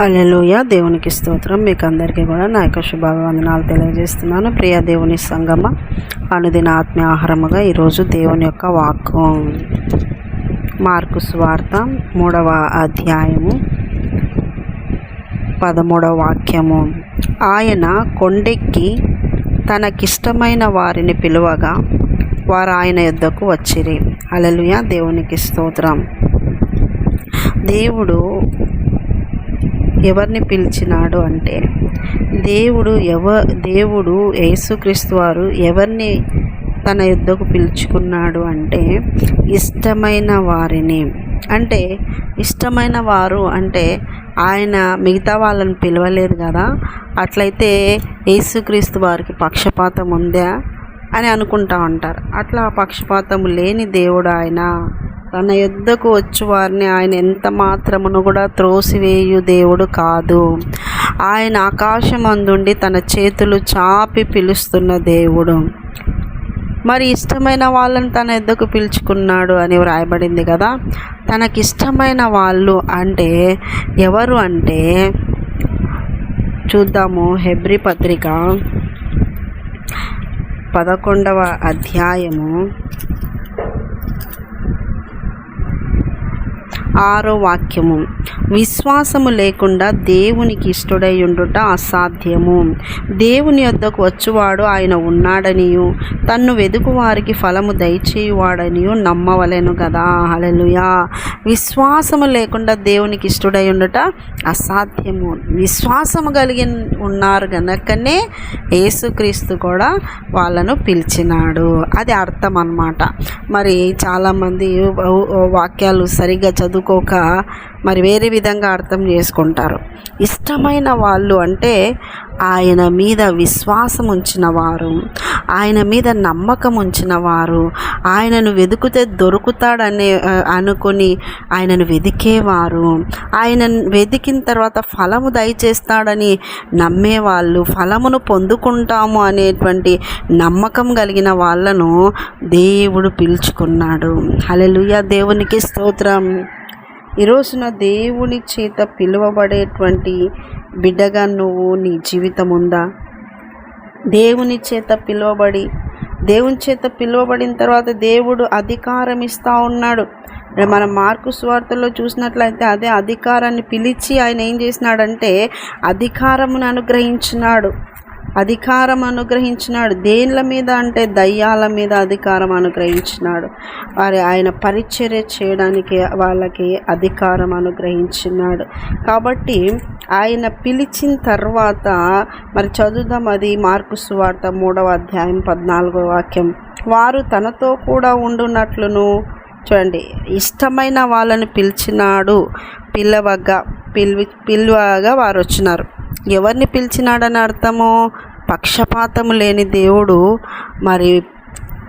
హల్లెలూయ. దేవునికి స్తోత్రం. మీకు అందరికీ కూడా నా యొక్క శుభాభివందనాలు తెలియజేస్తున్నాను. ప్రియ దేవుని సంగమ అనుదిన ఆత్మీయ ఆహారముగా ఈరోజు దేవుని యొక్క వాక్కు. మార్కు స్వార్థ మూడవ అధ్యాయము పదమూడవ వాక్యము. ఆయన కొండెక్కి తనకిష్టమైన వారిని పిలువగా వారు ఆయన యుద్ధకు వచ్చిరి. అలలుయ దేవునికి స్తోత్రం. దేవుడు ఎవరిని పిలిచినాడు అంటే దేవుడు ఎవ దేవుడు యేసుక్రీస్తు వారు ఎవరిని తన యుద్ధకు పిలుచుకున్నాడు అంటే ఇష్టమైన వారిని. అంటే ఇష్టమైన వారు అంటే ఆయన మిగతా వాళ్ళని పిలవలేదు కదా అట్లయితే యేసుక్రీస్తు వారికి పక్షపాతం ఉందా అని అనుకుంటా ఉంటారు. అట్లా పక్షపాతం లేని దేవుడు ఆయన. తన యుద్ధకు వచ్చి వారిని ఆయన ఎంత మాత్రమును కూడా త్రోసివేయు దేవుడు కాదు. ఆయన ఆకాశం అందుండి తన చేతులు చాపి పిలుస్తున్న దేవుడు. మరి ఇష్టమైన వాళ్ళని తన ఎద్దకు పిలుచుకున్నాడు అని వ్రాయబడింది కదా. తనకిష్టమైన వాళ్ళు అంటే ఎవరు అంటే చూద్దాము హెబ్రి పత్రిక పదకొండవ అధ్యాయము ఆరో వాక్యము. విశ్వాసము లేకుండా దేవునికి ఇష్టడై ఉండుట అసాధ్యము. దేవుని వద్దకు వచ్చువాడు ఆయన ఉన్నాడనియు. తన్ను వెదుకు వారికి ఫలము దయచేయువాడనియు నమ్మవలెను కదా హలలుయా విశ్వాసము లేకుండా దేవునికి ఇష్టడై ఉండుట అసాధ్యము. విశ్వాసము కలిగి ఉన్నారు కనుకనే యేసుక్రీస్తు కూడా వాళ్ళను పిలిచినాడు. అది అర్థం అన్నమాట మరి చాలామంది వాక్యాలు సరిగ్గా చదువుకోక మరి వేరే విధంగా అర్థం చేసుకుంటారు. ఇష్టమైన వాళ్ళు అంటే ఆయన మీద విశ్వాసం ఉంచిన వారు ఆయన మీద నమ్మకం ఉంచిన వారు ఆయనను వెతుకుతే దొరుకుతాడనే అనుకుని అనుకొని ఆయనను వెదికేవారు ఆయన వెతికిన తర్వాత ఫలము దయచేస్తాడని నమ్మేవాళ్ళు ఫలమును పొందుకుంటాము అనేటువంటి నమ్మకం కలిగిన వాళ్ళను దేవుడు పిలుచుకున్నాడు. హల్లెలూయా. దేవునికి స్తోత్రం. ఈ రోజున దేవుని చేత పిలువబడేటువంటి బిడ్డగా నువ్వు నీ జీవితం ఉందా దేవుని చేత పిలువబడి దేవుని చేత పిలువబడిన తర్వాత దేవుడు అధికారం ఇస్తూ ఉన్నాడు. మన మార్కు స్వార్థలో చూసినట్లయితే అదే అధికారాన్ని పిలిచి ఆయన ఏం చేసినాడంటే అధికారమును అనుగ్రహించినాడు. అధికారం అనుగ్రహించినాడు. దేనిల మీద అంటే దయ్యాల మీద అధికారం అనుగ్రహించినాడు. వారి ఆయన పరిచర్య చేయడానికి వాళ్ళకి అధికారం అనుగ్రహించినాడు. కాబట్టి ఆయన పిలిచిన తర్వాత మరి చదువుదాం అది మార్కు సువార్త మూడవ అధ్యాయం పద్నాలుగో వాక్యం. వారు తనతో కూడా ఉండునట్లును. చూడండి ఇష్టమైన వాళ్ళని పిలిచినాడు. పిల్లవగా పిలివి పిలువగా వారు వచ్చినారు. ఎవరిని పిలిచినాడని అర్థము? పక్షపాతము లేని దేవుడు. మరి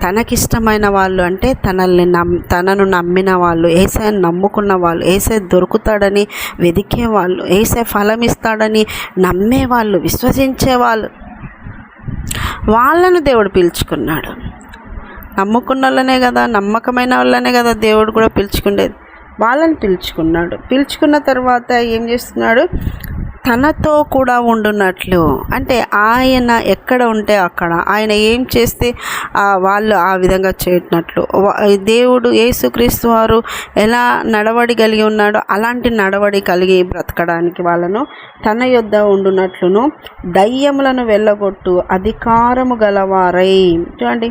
తనకిష్టమైన వాళ్ళు అంటే తనల్ని నమ్ తనను నమ్మిన వాళ్ళు ఏసై నమ్ముకున్న వాళ్ళు ఏసై దొరుకుతాడని వెదికే వాళ్ళు ఏసై ఫలం ఇస్తాడని నమ్మేవాళ్ళు విశ్వసించే వాళ్ళు. వాళ్ళను దేవుడు పిలుచుకున్నాడు. నమ్ముకున్న వాళ్ళనే కదా నమ్మకమైన వాళ్ళనే కదా దేవుడు కూడా పిలుచుకునేది వాళ్ళని పిలుచుకున్నాడు. పిలుచుకున్న తర్వాత ఏం చేస్తున్నాడు? తనతో కూడా ఉండున్నట్లు అంటే ఆయన ఎక్కడ ఉంటే అక్కడ. ఆయన ఏం చేస్తే వాళ్ళు ఆ విధంగా చేయట్నట్లు దేవుడు యేసుక్రీస్తు వారు ఎలా నడవడి కలిగి ఉన్నాడో అలాంటి నడవడి కలిగి బ్రతకడానికి వాళ్ళను తన యొద్ద ఉండునట్లును దయ్యములను వెళ్ళగొట్టు అధికారము గలవారై. చూడండి.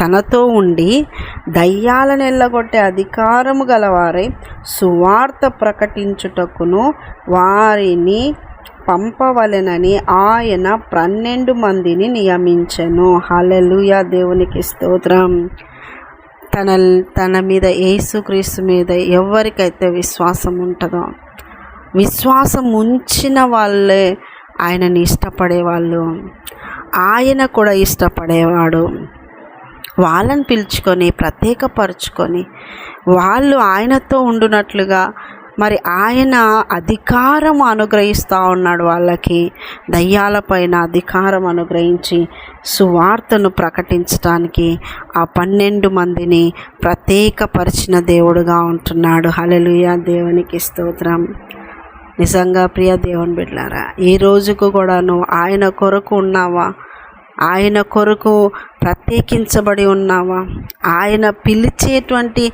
తనతో ఉండి దయ్యాలను ఎల్లగొట్టే అధికారము గలవారై సువార్త ప్రకటించుటకును వారిని పంపవలెనని ఆయన పన్నెండు మందిని నియమించెను. హలెలుయ దేవునికి స్తోత్రం. తన తన మీద యేసుక్రీస్తు మీద ఎవరికైతే విశ్వాసం ఉంటుందో విశ్వాసం ఉంచిన వాళ్ళే ఆయనని ఇష్టపడేవాళ్ళు. ఆయన కూడా ఇష్టపడేవాడు. వాళ్ళని పిలుచుకొని ప్రత్యేకపరుచుకొని వాళ్ళు ఆయనతో ఉండునట్లుగా మరి ఆయన అధికారం అనుగ్రహిస్తూ ఉన్నాడు వాళ్ళకి. దయ్యాలపైన అధికారం అనుగ్రహించి సువార్తను ప్రకటించడానికి ఆ పన్నెండు మందిని ప్రత్యేకపరిచిన దేవుడుగా ఉంటున్నాడు. హలలుయ దేవునికి స్తోత్రం. నిజంగా ప్రియ దేవుని బిడ్డారా ఈ రోజుకు కూడా నువ్వు ఆయన కొరకు ఉన్నావా? ఆయన కొరకు ప్రత్యేకించబడి ఉన్నావా? ఆయన పిలిచేటువంటి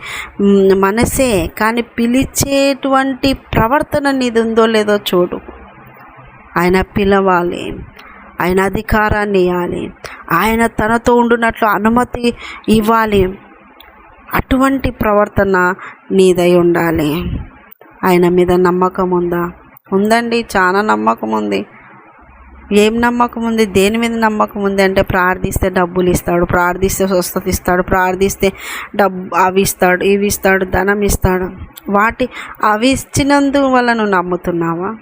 మనసే కానీ పిలిచేటువంటి ప్రవర్తన నీది ఉందో లేదో చూడు. ఆయన పిలవాలి. ఆయన అధికారాన్ని ఇవ్వాలి. ఆయన తనతో ఉండునట్లు అనుమతి ఇవ్వాలి. అటువంటి ప్రవర్తన నీదై ఉండాలి. ఆయన మీద నమ్మకం ఉందా? ఉందండి చాలా నమ్మకం ఉంది. ఏం నమ్మకం ఉంది? దేని మీద నమ్మకం ఉంది అంటే ప్రార్థిస్తే డబ్బులు ఇస్తాడు ప్రార్థిస్తే స్వస్థత ఇస్తాడు ప్రార్థిస్తే డబ్బు అవి ఇస్తాడు ఇవి ఇస్తాడు ధనం ఇస్తాడు. వాటి అవి ఇచ్చినందు వల్ల నువ్వు నమ్ముతున్నావా?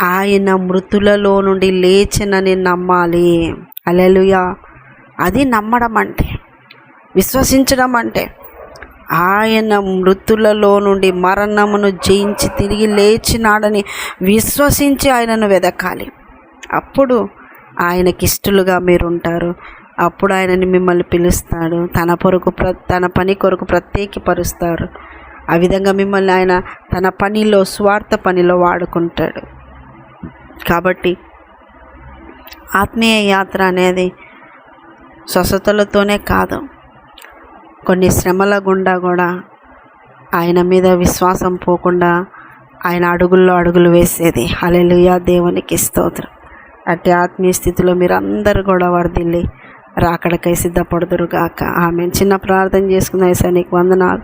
ఆయన మృతులలో నుండి లేచినని నమ్మాలి. అలెలుయా అది నమ్మడం అంటే విశ్వసించడం అంటే. ఆయన మృతులలో నుండి మరణమును జయించి తిరిగి లేచినాడని విశ్వసించి ఆయనను వెదకాలి. అప్పుడు ఆయనకి మీరుంటారు. మీరు ఉంటారు అప్పుడు ఆయనని మిమ్మల్ని పిలుస్తాడు. తన కొరకు ప్ర తన పని కొరకు ప్రత్యేకపరుస్తారు. ఆ విధంగా మిమ్మల్ని ఆయన తన పనిలో స్వార్థ పనిలో వాడుకుంటాడు. కాబట్టి ఆత్మీయ యాత్ర అనేది స్వస్థతలతోనే కాదు. కొన్ని శ్రమల గుండా కూడా ఆయన మీద విశ్వాసం పోకుండా ఆయన అడుగుల్లో అడుగులు వేసేది. హల్లెలూయా! దేవునికి స్తోత్రం. అట్టి ఆత్మీయ స్థితిలో మీరు అందరూ కూడా వర్దిల్లి రాకడకై సిద్ధపడుదురు గాక. ఆమె చిన్న ప్రార్థన చేసుకున్న సార్ నీకు వందనాలు.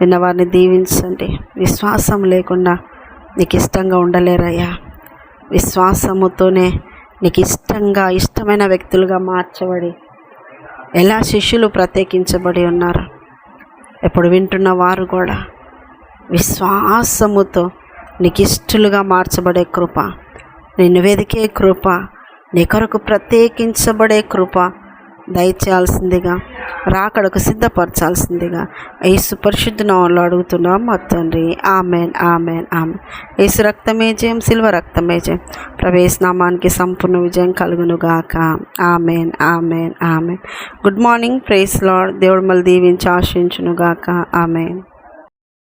విన్నవారిని దీవించండి. విశ్వాసం లేకుండా నీకు ఇష్టంగా ఉండలేరయ్యా. విశ్వాసముతోనే నీకు ఇష్టంగా ఇష్టమైన వ్యక్తులుగా మార్చబడి ఎలా శిష్యులు ప్రత్యేకించబడి ఉన్నారు? ఇప్పుడు వింటున్న వారు కూడా విశ్వాసముతో నీకు ఇష్టలుగా మార్చబడే కృప నిన్ను వెదికే కృప నీ కొరకు ప్రత్యేకించబడే కృప దయచేయాల్సిందిగా రాకడకు సిద్ధపరచాల్సిందిగా యేసు పరిశుద్ధ నామంలో అడుగుతున్నాం. మా తండ్రి ఆమెన్ ఆమెన్ ఆమెన్. యేసు రక్తమే జయం శిల్వ రక్తమే జయం. ప్రవేశ నామానికి సంపూర్ణ విజయం కలుగునుగాక. Amen amen amen. Good morning praise Lord దేవుడు మళ్ళీ దీవించి ఆశించునుగాక. ఆమెన్.